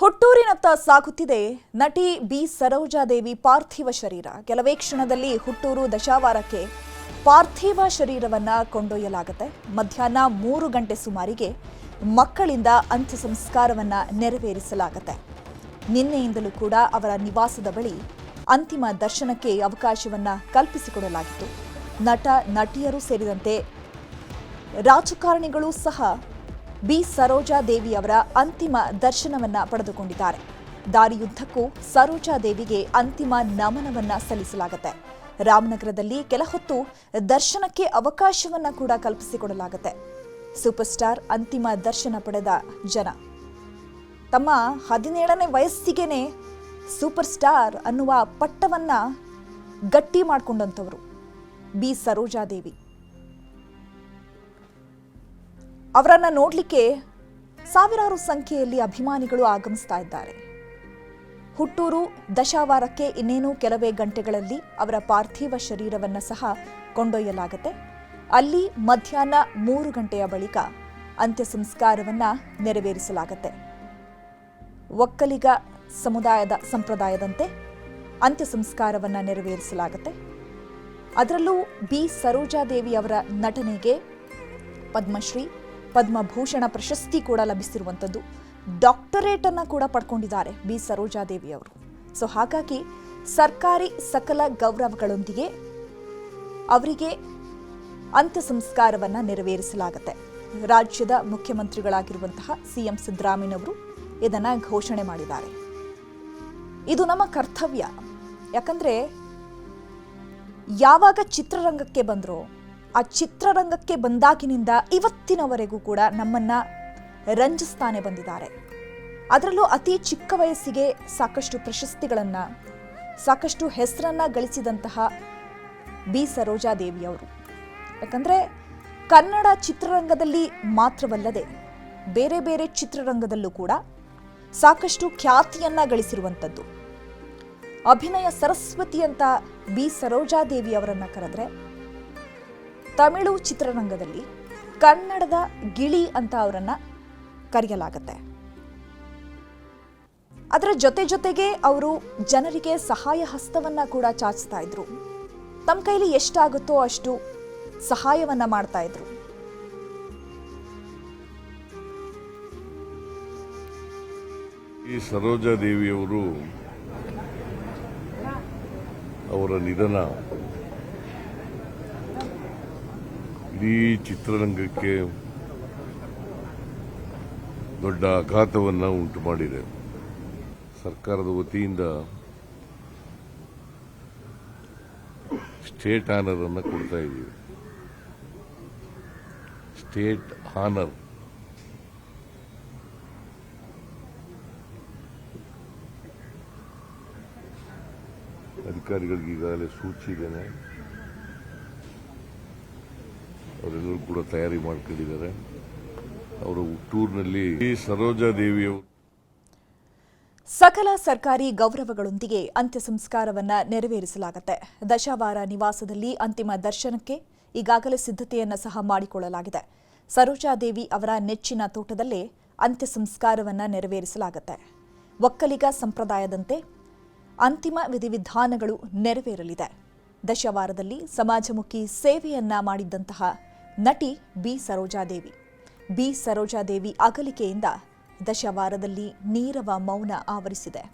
ಹುಟ್ಟೂರಿನತ್ತ ಸಾಗುತ್ತಿದೆ ನಟಿ ಬಿ ಸರೋಜಾದೇವಿ ಪಾರ್ಥಿವ ಶರೀರ. ಕೆಲವೇ ಕ್ಷಣದಲ್ಲಿ ಹುಟ್ಟೂರು ದಶಾವಾರಕ್ಕೆ ಪಾರ್ಥಿವ ಶರೀರವನ್ನ ಕೊಂಡೊಯ್ಯಲಾಗುತ್ತೆ. ಮಧ್ಯಾಹ್ನ ಮೂರು ಗಂಟೆ ಸುಮಾರಿಗೆ ಮಕ್ಕಳಿಂದ ಅಂತ್ಯ ಸಂಸ್ಕಾರವನ್ನ ನೆರವೇರಿಸಲಾಗುತ್ತೆ. ನಿನ್ನೆಯಿಂದಲೂ ಕೂಡ ಅವರ ನಿವಾಸದ ಬಳಿ ಅಂತಿಮ ದರ್ಶನಕ್ಕೆ ಅವಕಾಶವನ್ನ ಕಲ್ಪಿಸಿಕೊಡಲಾಗಿತ್ತು. ನಟ, ನಟಿಯರು ಸೇರಿದಂತೆ ರಾಜಕಾರಣಿಗಳು ಸಹ ಬಿ. ಸರೋಜಾ ದೇವಿ ಅವರ ಅಂತಿಮ ದರ್ಶನವನ್ನ ಪಡೆದುಕೊಂಡಿದ್ದಾರೆ. ದಾರಿಯುದ್ದಕ್ಕೂ ಸರೋಜಾ ದೇವಿಗೆ ಅಂತಿಮ ನಮನವನ್ನ ಸಲ್ಲಿಸಲಾಗುತ್ತೆ. ರಾಮನಗರದಲ್ಲಿ ಕೆಲ ಹೊತ್ತು ದರ್ಶನಕ್ಕೆ ಅವಕಾಶವನ್ನ ಕೂಡ ಕಲ್ಪಿಸಿಕೊಡಲಾಗುತ್ತೆ. ಸೂಪರ್ ಸ್ಟಾರ್ ಅಂತಿಮ ದರ್ಶನ ಪಡೆದ ಜನ. ತಮ್ಮ ಹದಿನೇಳನೇ ವಯಸ್ಸಿಗೆನೆ ಸೂಪರ್ ಸ್ಟಾರ್ ಅನ್ನುವ ಪಟ್ಟವನ್ನ ಗಟ್ಟಿ ಮಾಡಿಕೊಂಡಂಥವರು. ಬಿ. ಸರೋಜಾದೇವಿ ಅವರನ್ನ ನೋಡಲಿಕ್ಕೆ ಸಾವಿರಾರು ಸಂಖ್ಯೆಯಲ್ಲಿ ಅಭಿಮಾನಿಗಳು ಆಗಮಿಸ್ತಾ ಇದ್ದಾರೆ. ಹುಟ್ಟೂರು ದಶಾವಾರಕ್ಕೆ ಇನ್ನೇನು ಕೆಲವೇ ಗಂಟೆಗಳಲ್ಲಿ ಅವರ ಪಾರ್ಥಿವ ಶರೀರವನ್ನು ಸಹ ಕೊಂಡೊಯ್ಯಲಾಗುತ್ತೆ. ಅಲ್ಲಿ ಮಧ್ಯಾಹ್ನ ಮೂರು ಗಂಟೆಯ ಬಳಿಕ ಅಂತ್ಯ ಸಂಸ್ಕಾರವನ್ನ ನೆರವೇರಿಸಲಾಗುತ್ತೆ. ಒಕ್ಕಲಿಗ ಸಮುದಾಯದ ಸಂಪ್ರದಾಯದಂತೆ ಅಂತ್ಯ ಸಂಸ್ಕಾರವನ್ನ ನೆರವೇರಿಸಲಾಗುತ್ತೆ. ಅದರಲ್ಲೂ ಬಿ. ಸರೋಜಾದೇವಿ ಅವರ ನಟನೆಗೆ ಪದ್ಮಶ್ರೀ ಪದ್ಮಭೂಷಣ ಪ್ರಶಸ್ತಿ ಕೂಡ ಲಭಿಸಿರುವಂಥದ್ದು. ಡಾಕ್ಟರೇಟ್ ಅನ್ನ ಕೂಡ ಪಡ್ಕೊಂಡಿದ್ದಾರೆ ಬಿ ಸರೋಜಾದೇವಿ ಅವರು. ಸೊ ಹಾಗಾಗಿ ಸರ್ಕಾರಿ ಸಕಲ ಗೌರವಗಳೊಂದಿಗೆ ಅವರಿಗೆ ಅಂತ್ಯ ಸಂಸ್ಕಾರವನ್ನ ನೆರವೇರಿಸಲಾಗುತ್ತೆ. ರಾಜ್ಯದ ಮುಖ್ಯಮಂತ್ರಿಗಳಾಗಿರುವಂತಹ ಸಿಎಂ ಸಿದ್ದರಾಮಯ್ಯನವರು ಇದನ್ನು ಘೋಷಣೆ ಮಾಡಿದ್ದಾರೆ. ಇದು ನಮ್ಮ ಕರ್ತವ್ಯ. ಯಾಕಂದ್ರೆ ಯಾವಾಗ ಚಿತ್ರರಂಗಕ್ಕೆ ಬಂದ್ರೋ ಆ ಚಿತ್ರರಂಗಕ್ಕೆ ಬಂದಾಗಿನಿಂದ ಇವತ್ತಿನವರೆಗೂ ಕೂಡ ನಮ್ಮನ್ನ ರಂಜಿಸ್ತಾನೆ ಬಂದಿದ್ದಾರೆ. ಅದರಲ್ಲೂ ಅತಿ ಚಿಕ್ಕ ವಯಸ್ಸಿಗೆ ಸಾಕಷ್ಟು ಪ್ರಶಸ್ತಿಗಳನ್ನು, ಸಾಕಷ್ಟು ಹೆಸರನ್ನ ಗಳಿಸಿದಂತಹ ಬಿ ಸರೋಜಾದೇವಿ ಅವರು. ಯಾಕಂದ್ರೆ ಕನ್ನಡ ಚಿತ್ರರಂಗದಲ್ಲಿ ಮಾತ್ರವಲ್ಲದೆ ಬೇರೆ ಬೇರೆ ಚಿತ್ರರಂಗದಲ್ಲೂ ಕೂಡ ಸಾಕಷ್ಟು ಖ್ಯಾತಿಯನ್ನ ಗಳಿಸಿರುವಂಥದ್ದು. ಅಭಿನಯ ಸರಸ್ವತಿ ಅಂತ ಬಿ ಸರೋಜಾದೇವಿ ಅವರನ್ನು ಕರೆದ್ರೆ ತಮಿಳು ಚಿತ್ರರಂಗದಲ್ಲಿ ಕನ್ನಡದ ಗಿಳಿ ಅಂತ ಅವರನ್ನ ಕರೆಯಲಾಗುತ್ತೆ. ಅದರ ಜೊತೆ ಜೊತೆಗೆ ಅವರು ಜನರಿಗೆ ಸಹಾಯ ಹಸ್ತವನ್ನ ಕೂಡ ಚಾಚ್ತಾ ಇದ್ರು. ತಮ್ಮ ಕೈಲಿ ಎಷ್ಟಾಗುತ್ತೋ ಅಷ್ಟು ಸಹಾಯವನ್ನ ಮಾಡ್ತಾ ಇದ್ರು. ಈ ಸರೋಜಾದೇವಿಯವರು ಅವರ ನಿಧನ ಇಡೀ ಚಿತ್ರರಂಗಕ್ಕೆ ದೊಡ್ಡ ಆಘಾತವನ್ನು ಉಂಟು ಮಾಡಿದೆ. ಸರ್ಕಾರದ ವತಿಯಿಂದ ಸ್ಟೇಟ್ ಆನರ್ ಅನ್ನು ಕೊಡ್ತಾ ಇದ್ದೀವಿ. State honour. ಅಧಿಕಾರಿಗಳಿಗೆ ಈಗಾಗಲೇ ಸೂಚಿಸಿದ್ದೇನೆ. ಅವರೆಲ್ಲರೂ ಕೂಡ ತಯಾರಿ ಮಾಡಿಕೊಂಡಿದ್ದಾರೆ. ಅವರ ಹುಟ್ಟೂರಿನಲ್ಲಿ ಸರೋಜಾ ದೇವಿಯವರು. ಸಕಲ ಸರ್ಕಾರಿ ಗೌರವಗಳೊಂದಿಗೆ ಅಂತ್ಯ ಸಂಸ್ಕಾರವನ್ನ ನೆರವೇರಿಸಲಾಗುತ್ತೆ. ದಶಾವಾರ ನಿವಾಸದಲ್ಲಿ ಅಂತಿಮ ದರ್ಶನಕ್ಕೆ ಈಗಾಗಲೇ ಸಿದ್ಧತೆಯನ್ನ ಸಹ ಮಾಡಿಕೊಳ್ಳಲಾಗಿದೆ. ಸರೋಜಾದೇವಿ ಅವರ ನೆಚ್ಚಿನ ತೋಟದಲ್ಲೇ ಅಂತ್ಯ ಸಂಸ್ಕಾರವನ್ನ ನೆರವೇರಿಸಲಾಗುತ್ತೆ. ಒಕ್ಕಲಿಗ ಸಂಪ್ರದಾಯದಂತೆ ಅಂತಿಮ ವಿಧಿವಿಧಾನಗಳು ನೆರವೇರಲಿದೆ. ದಶವಾರದಲ್ಲಿ ಸಮಾಜಮುಖಿ ಸೇವೆಯನ್ನ ಮಾಡಿದ್ದಂತಹ ನಟಿ ಬಿ ಸರೋಜಾದೇವಿ. ಬಿ ಸರೋಜಾದೇವಿ ಅಗಲಿಕೆಯಿಂದ ದಶವಾರದಲ್ಲಿ ನೀರವ ಮೌನ ಆವರಿಸಿದೆ.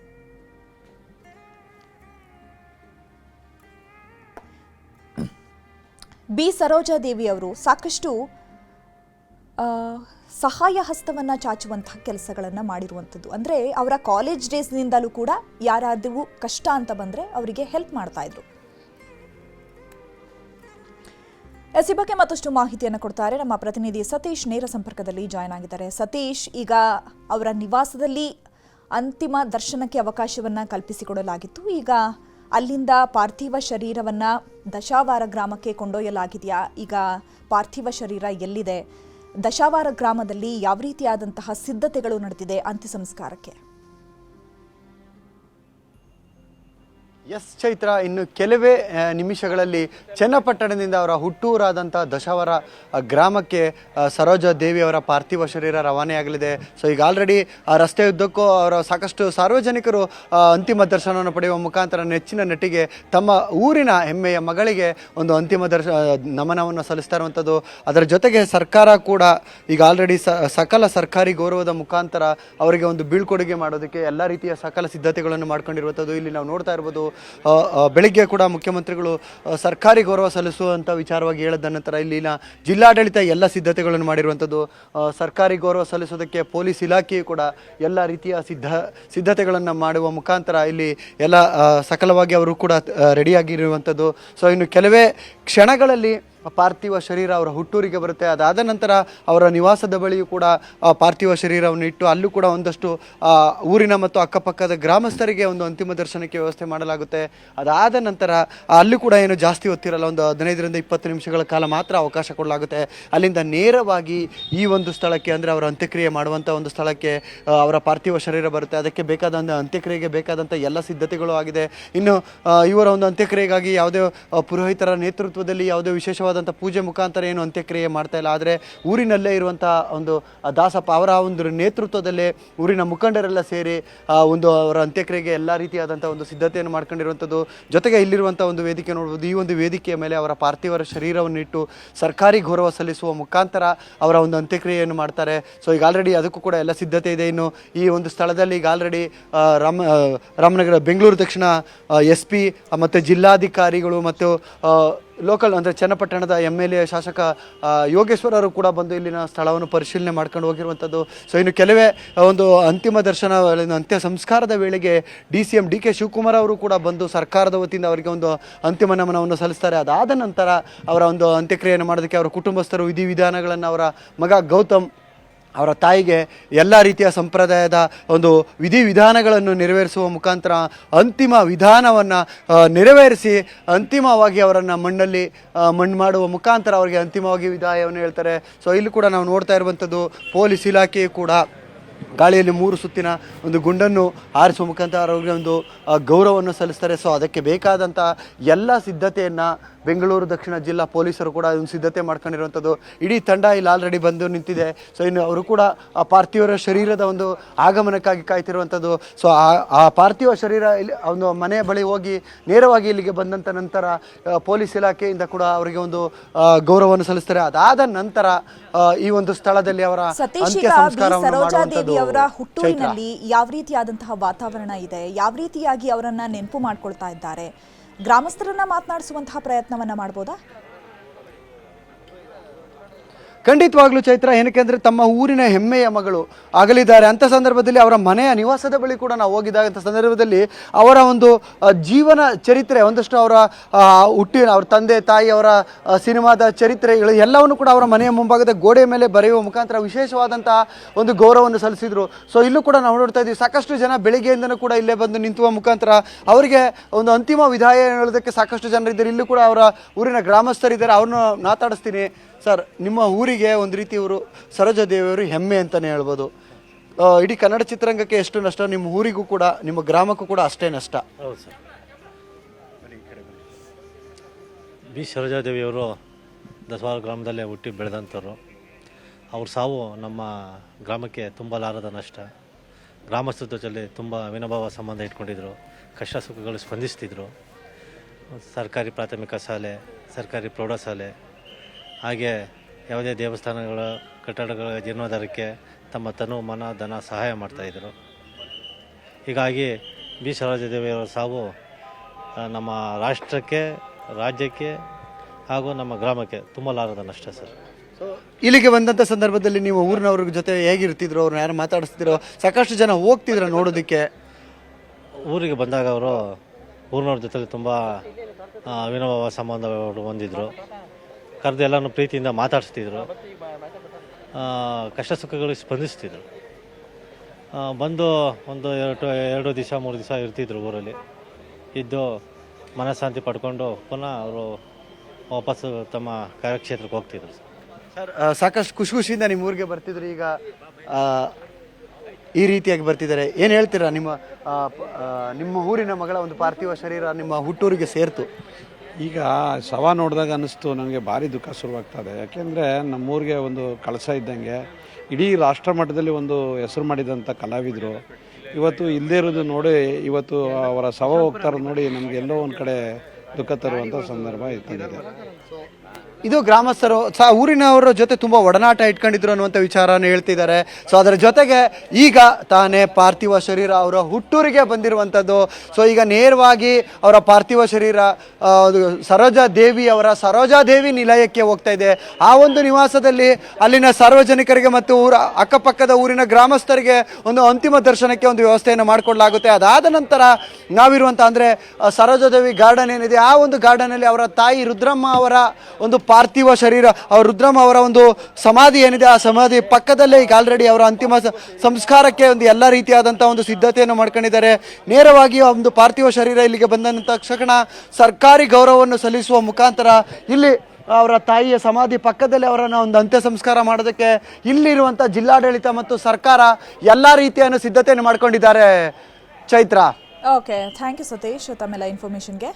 ಬಿ ಸರೋಜಾದೇವಿ ಅವರು ಸಾಕಷ್ಟು ಸಹಾಯ ಹಸ್ತವನ್ನು ಚಾಚುವಂತಹ ಕೆಲಸಗಳನ್ನು ಮಾಡಿರುವಂಥದ್ದು. ಅಂದರೆ ಅವರ ಕಾಲೇಜ್ ಡೇಸ್ನಿಂದಲೂ ಕೂಡ ಯಾರಾದರೂ ಕಷ್ಟ ಅಂತ ಬಂದರೆ ಅವರಿಗೆ ಹೆಲ್ಪ್ ಮಾಡ್ತಾ ಎಸ್ ಬಗ್ಗೆ ಮತ್ತಷ್ಟು ಮಾಹಿತಿಯನ್ನು ಕೊಡ್ತಾರೆ ನಮ್ಮ ಪ್ರತಿನಿಧಿ ಸತೀಶ್ ನೇರ ಸಂಪರ್ಕದಲ್ಲಿ ಜಾಯ್ನ್ ಆಗಿದ್ದಾರೆ. ಸತೀಶ್, ಈಗ ಅವರ ನಿವಾಸದಲ್ಲಿ ಅಂತಿಮ ದರ್ಶನಕ್ಕೆ ಅವಕಾಶವನ್ನ ಕಲ್ಪಿಸಿಕೊಡಲಾಗಿತ್ತು. ಈಗ ಅಲ್ಲಿಂದ ಪಾರ್ಥಿವ ಶರೀರವನ್ನ ದಶಾವಾರ ಗ್ರಾಮಕ್ಕೆ ಕೊಂಡೊಯ್ಯಲಾಗಿದೆಯಾ? ಈಗ ಪಾರ್ಥಿವ ಶರೀರ ಎಲ್ಲಿದೆ? ದಶಾವಾರ ಗ್ರಾಮದಲ್ಲಿ ಯಾವ ರೀತಿಯಾದಂತಹ ಸಿದ್ಧತೆಗಳು ನಡೆದಿದೆ? ಅಂತ್ಯ ಸಂಸ್ಕಾರಕ್ಕೆ. ಎಸ್ ಚೈತ್ರ, ಇನ್ನು ಕೆಲವೇ ನಿಮಿಷಗಳಲ್ಲಿ ಚನ್ನಪಟ್ಟಣದಿಂದ ಅವರ ಹುಟ್ಟೂರಾದಂಥ ದಶವರ ಗ್ರಾಮಕ್ಕೆ ಸರೋಜ ದೇವಿ ಅವರ ಪಾರ್ಥಿವ ಶರೀರ ರವಾನೆಯಾಗಲಿದೆ. ಸೊ ಈಗ ಆಲ್ರೆಡಿ ಆ ರಸ್ತೆಯುದ್ದಕ್ಕೂ ಅವರ ಸಾಕಷ್ಟು ಸಾರ್ವಜನಿಕರು ಅಂತಿಮ ದರ್ಶನವನ್ನು ಪಡೆಯುವ ಮುಖಾಂತರ ನೆಚ್ಚಿನ ನಟಿಗೆ ತಮ್ಮ ಊರಿನ ಹೆಮ್ಮೆಯ ಮಗಳಿಗೆ ಒಂದು ಅಂತಿಮ ದರ್ಶ ನಮನವನ್ನು ಸಲ್ಲಿಸ್ತಾ ಇರುವಂಥದ್ದು ಅದರ ಜೊತೆಗೆ ಸರ್ಕಾರ ಕೂಡ ಈಗ ಆಲ್ರೆಡಿ ಸಕಲ ಸರ್ಕಾರಿ ಗೌರವದ ಮುಖಾಂತರ ಅವರಿಗೆ ಒಂದು ಬೀಳ್ಕೊಡುಗೆ ಮಾಡೋದಕ್ಕೆ ಎಲ್ಲ ರೀತಿಯ ಸಕಲ ಸಿದ್ಧತೆಗಳನ್ನು ಮಾಡ್ಕೊಂಡಿರುವಂಥದ್ದು ಇಲ್ಲಿ ನಾವು ನೋಡ್ತಾ ಇರ್ಬೋದು ಬೆಳಿಗ್ಗೆ ಕೂಡ ಮುಖ್ಯಮಂತ್ರಿಗಳು ಸರ್ಕಾರಿ ಗೌರವ ಸಲ್ಲಿಸುವಂಥ ವಿಚಾರವಾಗಿ ಹೇಳಿದ ನಂತರ ಇಲ್ಲಿನ ಜಿಲ್ಲಾಡಳಿತ ಎಲ್ಲ ಸಿದ್ಧತೆಗಳನ್ನು ಮಾಡಿರುವಂಥದ್ದು ಸರ್ಕಾರಿ ಗೌರವ ಸಲ್ಲಿಸೋದಕ್ಕೆ ಪೊಲೀಸ್ ಇಲಾಖೆಯು ಕೂಡ ಎಲ್ಲ ರೀತಿಯ ಸಿದ್ಧ, ಸಿದ್ಧತೆಗಳನ್ನು ಮಾಡುವ ಮುಖಾಂತರ ಇಲ್ಲಿ ಎಲ್ಲ ಸಕಲವಾಗಿ ಅವರು ಕೂಡ ರೆಡಿಯಾಗಿರುವಂಥದ್ದು ಸೊ ಇನ್ನು ಕೆಲವೇ ಕ್ಷಣಗಳಲ್ಲಿ ಪಾರ್ಥಿವ ಶರೀರ ಅವರ ಹುಟ್ಟೂರಿಗೆ ಬರುತ್ತೆ. ಅದಾದ ನಂತರ ಅವರ ನಿವಾಸದ ಬಳಿಯೂ ಕೂಡ ಪಾರ್ಥಿವ ಶರೀರವನ್ನು ಇಟ್ಟು ಅಲ್ಲೂ ಕೂಡ ಒಂದಷ್ಟು ಊರಿನ ಮತ್ತು ಅಕ್ಕಪಕ್ಕದ ಗ್ರಾಮಸ್ಥರಿಗೆ ಒಂದು ಅಂತಿಮ ದರ್ಶನಕ್ಕೆ ವ್ಯವಸ್ಥೆ ಮಾಡಲಾಗುತ್ತೆ. ಅದಾದ ನಂತರ ಅಲ್ಲೂ ಕೂಡ ಏನು ಜಾಸ್ತಿ ಹೊತ್ತಿರಲ್ಲ, ಒಂದು ಹದಿನೈದರಿಂದ ಇಪ್ಪತ್ತು ನಿಮಿಷಗಳ ಕಾಲ ಮಾತ್ರ ಅವಕಾಶ ಕೊಡಲಾಗುತ್ತೆ. ಅಲ್ಲಿಂದ ನೇರವಾಗಿ ಈ ಒಂದು ಸ್ಥಳಕ್ಕೆ ಅಂದರೆ ಅವರ ಅಂತ್ಯಕ್ರಿಯೆ ಮಾಡುವಂಥ ಒಂದು ಸ್ಥಳಕ್ಕೆ ಅವರ ಪಾರ್ಥಿವ ಶರೀರ ಬರುತ್ತೆ. ಅದಕ್ಕೆ ಬೇಕಾದ ಒಂದು ಅಂತ್ಯಕ್ರಿಯೆಗೆ ಬೇಕಾದಂಥ ಎಲ್ಲ ಸಿದ್ಧತೆಗಳು ಆಗಿದೆ. ಇನ್ನು ಇವರ ಒಂದು ಅಂತ್ಯಕ್ರಿಯೆಗಾಗಿ ಯಾವುದೇ ಪುರೋಹಿತರ ನೇತೃತ್ವದಲ್ಲಿ ಯಾವುದೇ ವಿಶೇಷವಾದಂಥ ಪೂಜೆ ಮುಖಾಂತರ ಏನು ಅಂತ್ಯಕ್ರಿಯೆ ಮಾಡ್ತಾ ಇಲ್ಲ. ಆದರೆ ಊರಿನಲ್ಲೇ ಇರುವಂಥ ಒಂದು ದಾಸಪ್ಪ ಅವರ ಒಂದು ನೇತೃತ್ವದಲ್ಲೇ ಊರಿನ ಮುಖಂಡರೆಲ್ಲ ಸೇರಿ ಒಂದು ಅವರ ಅಂತ್ಯಕ್ರಿಯೆಗೆ ಎಲ್ಲ ರೀತಿಯಾದಂಥ ಒಂದು ಸಿದ್ಧತೆಯನ್ನು ಮಾಡ್ಕೊಂಡಿರುವಂಥದ್ದು. ಜೊತೆಗೆ ಇಲ್ಲಿರುವಂಥ ಒಂದು ವೇದಿಕೆ ನೋಡ್ಬೋದು. ಈ ಒಂದು ವೇದಿಕೆಯ ಮೇಲೆ ಅವರ ಪಾರ್ಥಿವರ ಶರೀರವನ್ನು ಇಟ್ಟು ಸರ್ಕಾರಿ ಗೌರವ ಸಲ್ಲಿಸುವ ಮುಖಾಂತರ ಅವರ ಒಂದು ಅಂತ್ಯಕ್ರಿಯೆಯನ್ನು ಮಾಡ್ತಾರೆ. ಸೊ ಈಗ ಆಲ್ರೆಡಿ ಅದಕ್ಕೂ ಕೂಡ ಎಲ್ಲ ಸಿದ್ಧತೆ ಇದೆ. ಇನ್ನು ಈ ಒಂದು ಸ್ಥಳದಲ್ಲಿ ಈಗ ಆಲ್ರೆಡಿ ರಾಮ ರಾಮನಗರ, ಬೆಂಗಳೂರು ದಕ್ಷಿಣ ಎಸ್ ಪಿ ಮತ್ತು ಜಿಲ್ಲಾಧಿಕಾರಿಗಳು ಮತ್ತು ಲೋಕಲ್ ಅಂದರೆ ಚನ್ನಪಟ್ಟಣದ ಎಂ ಎಲ್ ಎ ಶಾಸಕ ಯೋಗೇಶ್ವರ ಯೋಗೇಶ್ವರರು ಕೂಡ ಬಂದು ಇಲ್ಲಿನ ಸ್ಥಳವನ್ನು ಪರಿಶೀಲನೆ ಮಾಡ್ಕೊಂಡು ಹೋಗಿರುವಂಥದ್ದು ಸೊ ಇನ್ನು ಕೆಲವೇ ಒಂದು ಅಂತಿಮ ದರ್ಶನ ಅಂತ್ಯ ಸಂಸ್ಕಾರದ ವೇಳೆಗೆ D C M D K Shivakumar ಅವರು ಕೂಡ ಬಂದು ಸರ್ಕಾರದ ವತಿಯಿಂದ ಅವರಿಗೆ ಒಂದು ಅಂತಿಮ ನಮನವನ್ನು ಸಲ್ಲಿಸ್ತಾರೆ. ಅದಾದ ನಂತರ ಅವರ ಒಂದು ಅಂತ್ಯಕ್ರಿಯೆಯನ್ನು ಮಾಡೋದಕ್ಕೆ ಅವರ ಕುಟುಂಬಸ್ಥರು ವಿಧಿವಿಧಾನಗಳನ್ನು ಅವರ ಮಗ ಗೌತಮ್ ಅವರ ತಾಯಿಗೆ ಎಲ್ಲ ರೀತಿಯ ಸಂಪ್ರದಾಯದ ಒಂದು ವಿಧಿವಿಧಾನಗಳನ್ನು ನೆರವೇರಿಸುವ ಮುಖಾಂತರ ಅಂತಿಮ ವಿಧಾನವನ್ನು ನೆರವೇರಿಸಿ ಅಂತಿಮವಾಗಿ ಅವರನ್ನು ಮಣ್ಣಲ್ಲಿ ಮಣ್ಣು ಮಾಡುವ ಮುಖಾಂತರ ಅವರಿಗೆ ಅಂತಿಮವಾಗಿ ವಿದಾಯವನ್ನು ಹೇಳ್ತಾರೆ. ಸೊ ಇಲ್ಲಿ ಕೂಡ ನಾವು ನೋಡ್ತಾ ಇರುವಂಥದ್ದು ಪೊಲೀಸ್ ಇಲಾಖೆಯು ಕೂಡ ಗಾಳಿಯಲ್ಲಿ ಮೂರು ಸುತ್ತಿನ ಒಂದು ಗುಂಡನ್ನು ಆರಿಸುವ ಮುಖಾಂತರ ಅವರಿಗೆ ಒಂದು ಗೌರವವನ್ನು ಸಲ್ಲಿಸ್ತಾರೆ. ಸೊ ಅದಕ್ಕೆ ಬೇಕಾದಂಥ ಎಲ್ಲ ಸಿದ್ಧತೆಯನ್ನು ಬೆಂಗಳೂರು ದಕ್ಷಿಣ ಜಿಲ್ಲಾ ಪೊಲೀಸರು ಕೂಡ ಒಂದು ಸಿದ್ಧತೆ ಮಾಡ್ಕೊಂಡಿರುವಂಥದ್ದು. ಇಡೀ ತಂಡ ಇಲ್ಲಿ ಆಲ್ರೆಡಿ ಬಂದು ನಿಂತಿದೆ. ಸೊ ಇನ್ನು ಅವರು ಕೂಡ ಆ ಪಾರ್ಥಿವರ ಶರೀರದ ಒಂದು ಆಗಮನಕ್ಕಾಗಿ ಕಾಯ್ತಿರುವಂಥದ್ದು. ಸೊ ಆ ಪಾರ್ಥಿವ ಶರೀರ ಇಲ್ಲಿ ಒಂದು ಮನೆಯ ಬಳಿ ಹೋಗಿ ನೇರವಾಗಿ ಇಲ್ಲಿಗೆ ಬಂದಂಥ ನಂತರ ಪೊಲೀಸ್ ಇಲಾಖೆಯಿಂದ ಕೂಡ ಅವರಿಗೆ ಒಂದು ಗೌರವವನ್ನು ಸಲ್ಲಿಸ್ತಾರೆ. ಅದಾದ ನಂತರ ಈ ಒಂದು ಸ್ಥಳದಲ್ಲಿ ಅವರ ಅಂತ್ಯ ಸಂಸ್ಕಾರವನ್ನು ಅವರ. ಹುಟ್ಟೂರಿನಲ್ಲಿ ಯಾವ ರೀತಿಯಾದಂತಹ ವಾತಾವರಣ ಇದೆ? ಯಾವ ರೀತಿಯಾಗಿ ಅವರನ್ನ ನೆನಪು ಮಾಡ್ಕೊಳ್ತಾ ಇದ್ದಾರೆ? ಗ್ರಾಮಸ್ಥರನ್ನ ಮಾತನಾಡಿಸುವಂತಹ ಪ್ರಯತ್ನವನ್ನ ಮಾಡ್ಬೋದಾ? ಖಂಡಿತವಾಗ್ಲೂ ಚೈತ್ರ, ಏನಕ್ಕೆ ಅಂದರೆ ತಮ್ಮ ಊರಿನ ಹೆಮ್ಮೆಯ ಮಗಳು ಆಗಲಿದ್ದಾರೆ. ಅಂಥ ಸಂದರ್ಭದಲ್ಲಿ ಅವರ ಮನೆಯ ನಿವಾಸದ ಬಳಿ ಕೂಡ ನಾವು ಹೋಗಿದ್ದಂಥ ಸಂದರ್ಭದಲ್ಲಿ ಅವರ ಒಂದು ಜೀವನ ಚರಿತ್ರೆ, ಒಂದಷ್ಟು ಅವರ ಹುಟ್ಟಿನ ಅವ್ರ ತಂದೆ, ತಾಯಿ, ಅವರ ಸಿನಿಮಾದ ಚರಿತ್ರೆಗಳು ಎಲ್ಲವನ್ನು ಕೂಡ ಅವರ ಮನೆಯ ಮುಂಭಾಗದ ಗೋಡೆ ಮೇಲೆ ಬರೆಯುವ ಮುಖಾಂತರ ವಿಶೇಷವಾದಂತಹ ಒಂದು ಗೌರವವನ್ನು ಸಲ್ಲಿಸಿದ್ರು. ಸೊ ಇಲ್ಲೂ ಕೂಡ ನಾವು ನೋಡ್ತಾ ಇದ್ದೀವಿ, ಸಾಕಷ್ಟು ಜನ ಬೆಳಿಗ್ಗೆಯಿಂದನೂ ಕೂಡ ಇಲ್ಲೇ ಬಂದು ನಿಂತುವ ಮುಖಾಂತರ ಅವರಿಗೆ ಒಂದು ಅಂತಿಮ ವಿದಾಯ ಹೇಳೋದಕ್ಕೆ ಸಾಕಷ್ಟು ಜನರಿದ್ದಾರೆ. ಇಲ್ಲೂ ಕೂಡ ಅವರ ಊರಿನ ಗ್ರಾಮಸ್ಥರಿದ್ದಾರೆ, ಅವ್ರನ್ನ ಮಾತಾಡಿಸ್ತೀನಿ ಸರ್, ನಿಮ್ಮ ಊರಿಗೆ ಒಂದು ರೀತಿ ಇವರು ಸರೋಜಾದೇವಿಯವರು ಹೆಮ್ಮೆ ಅಂತಲೇ ಹೇಳ್ಬೋದು. ಇಡೀ ಕನ್ನಡ ಚಿತ್ರರಂಗಕ್ಕೆ ಎಷ್ಟು ನಷ್ಟ, ನಿಮ್ಮ ಊರಿಗೂ ಕೂಡ, ನಿಮ್ಮ ಗ್ರಾಮಕ್ಕೂ ಕೂಡ ಅಷ್ಟೇ ನಷ್ಟ. ಹೌದು ಸರ್. ಬಿ ಸರೋಜಾದೇವಿಯವರು ದಸವಾರ ಗ್ರಾಮದಲ್ಲೇ ಹುಟ್ಟಿ ಬೆಳೆದಂಥವ್ರು. ಅವ್ರ ಸಾವು ನಮ್ಮ ಗ್ರಾಮಕ್ಕೆ ತುಂಬಲಾರದ ನಷ್ಟ. ಗ್ರಾಮಸ್ಥರ ಜೊತೆಯಲ್ಲಿ ತುಂಬ ವಿನೋಭಾವ ಸಂಬಂಧ ಇಟ್ಕೊಂಡಿದ್ರು. ಕಷ್ಟ ಸುಖಗಳು ಸ್ಪಂದಿಸ್ತಿದ್ರು. ಸರ್ಕಾರಿ ಪ್ರಾಥಮಿಕ ಶಾಲೆ, ಸರ್ಕಾರಿ ಪ್ರೌಢಶಾಲೆ ಹಾಗೆ ಯಾವುದೇ ದೇವಸ್ಥಾನಗಳ ಕಟ್ಟಡಗಳ ಜೀರ್ಣೋದ್ಧಾರಕ್ಕೆ ತಮ್ಮ ತನು ಮನ ಧನ ಸಹಾಯ ಮಾಡ್ತಾಯಿದ್ರು ಹೀಗಾಗಿ ಬಿ ಸರೋಜಾದೇವಿಯವರ ಸಾವು ನಮ್ಮ ರಾಷ್ಟ್ರಕ್ಕೆ ರಾಜ್ಯಕ್ಕೆ ಹಾಗೂ ನಮ್ಮ ಗ್ರಾಮಕ್ಕೆ ತುಂಬಲಾರದ ನಷ್ಟ ಸರ್. ಸೊ ಇಲ್ಲಿಗೆ ಬಂದಂಥ ಸಂದರ್ಭದಲ್ಲಿ ನೀವು ಊರಿನವ್ರ ಜೊತೆ ಹೇಗಿರ್ತಿದ್ರು? ಅವ್ರನ್ನ ಯಾರು ಮಾತಾಡಿಸ್ತಿರೋ ಸಾಕಷ್ಟು ಜನ ಹೋಗ್ತಿದ್ರು ನೋಡೋದಕ್ಕೆ. ಊರಿಗೆ ಬಂದಾಗ ಅವರು ಊರಿನವ್ರ ಜೊತೆಲಿ ತುಂಬ ಅವಿನವ ಸಂಬಂಧ ಹೊಂದಿದ್ರು ಕರೆದು ಎಲ್ಲನೂ ಪ್ರೀತಿಯಿಂದ ಮಾತಾಡಿಸ್ತಿದ್ರು. ಕಷ್ಟ ಸುಖಗಳಿಗೆ ಸ್ಪಂದಿಸ್ತಿದ್ರು. ಬಂದು ಒಂದು ಎರಡು ಎರಡು ದಿವಸ, ಮೂರು ದಿವಸ ಇರ್ತಿದ್ರು ಊರಲ್ಲಿ. ಇದ್ದು ಮನಃಶಾಂತಿ ಪಡ್ಕೊಂಡು ಪುನಃ ಅವರು ವಾಪಸ್ಸು ತಮ್ಮ ಕಾರ್ಯಕ್ಷೇತ್ರಕ್ಕೆ ಹೋಗ್ತಿದ್ರು. ಸರ್ ಸಾಕಷ್ಟು ಖುಷಿ ಖುಷಿಯಿಂದ ನಿಮ್ಮ ಊರಿಗೆ ಬರ್ತಿದ್ರು. ಈಗ ಈ ರೀತಿಯಾಗಿ ಬರ್ತಿದ್ದಾರೆ. ಏನು ಹೇಳ್ತೀರಾ ನಿಮ್ಮ ನಿಮ್ಮ ಊರಿನ ಮಗಳ ಒಂದು ಪಾರ್ಥಿವ ಶರೀರ ನಿಮ್ಮ ಹುಟ್ಟೂರಿಗೆ ಸೇರ್ತು. ಈಗ ಶವ ನೋಡಿದಾಗ ಅನ್ನಿಸ್ತು, ನನಗೆ ಭಾರಿ ದುಃಖ ಶುರುವಾಗ್ತದೆ. ಯಾಕೆಂದರೆ ನಮ್ಮೂರಿಗೆ ಒಂದು ಕಳಸ ಇದ್ದಂಗೆ, ಇಡೀ ರಾಷ್ಟ್ರ ಮಟ್ಟದಲ್ಲಿ ಒಂದು ಹೆಸರು ಮಾಡಿದಂಥ ಕಲಾವಿದರು. ಇವತ್ತು ಇಲ್ಲದೇ ಇರೋದು ನೋಡಿ, ಇವತ್ತು ಅವರ ಶವ ಹೋಗ್ತಾರ ನೋಡಿ ನಮಗೆ ಎಲ್ಲೋ ಒಂದು ಕಡೆ ದುಃಖ ತರುವಂಥ ಸಂದರ್ಭ ಇರ್ತದೆ ಇದು ಗ್ರಾಮಸ್ಥರು ಸಹ ಊರಿನವರ ಜೊತೆ ತುಂಬ ಒಡನಾಟ ಇಟ್ಕೊಂಡಿದ್ರು ಅನ್ನುವಂಥ ವಿಚಾರನ ಹೇಳ್ತಿದ್ದಾರೆ. ಸೊ ಅದರ ಜೊತೆಗೆ ಈಗ ತಾನೇ ಪಾರ್ಥಿವ ಶರೀರ ಅವರ ಹುಟ್ಟೂರಿಗೆ ಬಂದಿರುವಂಥದ್ದು ಸೊ ಈಗ ನೇರವಾಗಿ ಅವರ ಪಾರ್ಥಿವ ಶರೀರ ಸರೋಜಾ ದೇವಿ ಅವರ ಸರೋಜಾ ದೇವಿ ನಿಲಯಕ್ಕೆ ಹೋಗ್ತಾ ಇದೆ. ಆ ಒಂದು ನಿವಾಸದಲ್ಲಿ ಅಲ್ಲಿನ ಸಾರ್ವಜನಿಕರಿಗೆ ಮತ್ತು ಊರ ಅಕ್ಕಪಕ್ಕದ ಊರಿನ ಗ್ರಾಮಸ್ಥರಿಗೆ ಒಂದು ಅಂತಿಮ ದರ್ಶನಕ್ಕೆ ಒಂದು ವ್ಯವಸ್ಥೆಯನ್ನು ಮಾಡಿಕೊಡಲಾಗುತ್ತೆ. ಅದಾದ ನಂತರ ನಾವಿರುವಂಥ ಅಂದರೆ ಸರೋಜಾದೇವಿ ಗಾರ್ಡನ್ ಏನಿದೆ, ಆ ಒಂದು ಗಾರ್ಡನಲ್ಲಿ ಅವರ ತಾಯಿ ರುದ್ರಮ್ಮ ಅವರ ಒಂದು ಪಾರ್ಥಿವ ಶರೀರ ಅವರು ರುದ್ರಮ್ಮ ಅವರ ಒಂದು ಸಮಾಧಿ ಏನಿದೆ, ಆ ಸಮಾಧಿ ಪಕ್ಕದಲ್ಲೇ ಈಗ ಆಲ್ರೆಡಿ ಅವರ ಅಂತಿಮ ಸಂಸ್ಕಾರಕ್ಕೆ ಒಂದು ಎಲ್ಲ ರೀತಿಯಾದಂಥ ಒಂದು ಸಿದ್ಧತೆಯನ್ನು ಮಾಡ್ಕೊಂಡಿದ್ದಾರೆ. ನೇರವಾಗಿ ಒಂದು ಪಾರ್ಥಿವ ಶರೀರ ಇಲ್ಲಿಗೆ ಬಂದಂಥ ತಕ್ಷಣ ಸರ್ಕಾರಿ ಗೌರವವನ್ನು ಸಲ್ಲಿಸುವ ಮುಖಾಂತರ ಇಲ್ಲಿ ಅವರ ತಾಯಿಯ ಸಮಾಧಿ ಪಕ್ಕದಲ್ಲಿ ಅವರನ್ನು ಒಂದು ಅಂತ್ಯ ಸಂಸ್ಕಾರ ಮಾಡೋದಕ್ಕೆ ಇಲ್ಲಿರುವಂಥ ಜಿಲ್ಲಾಡಳಿತ ಮತ್ತು ಸರ್ಕಾರ ಎಲ್ಲ ರೀತಿಯನ್ನು ಸಿದ್ಧತೆಯನ್ನು ಮಾಡ್ಕೊಂಡಿದ್ದಾರೆ. Chaitra. Okay thank you Satish ತಮ್ಮೆಲ್ಲ ಇನ್ಫಾರ್ಮೇಷನ್ಗೆ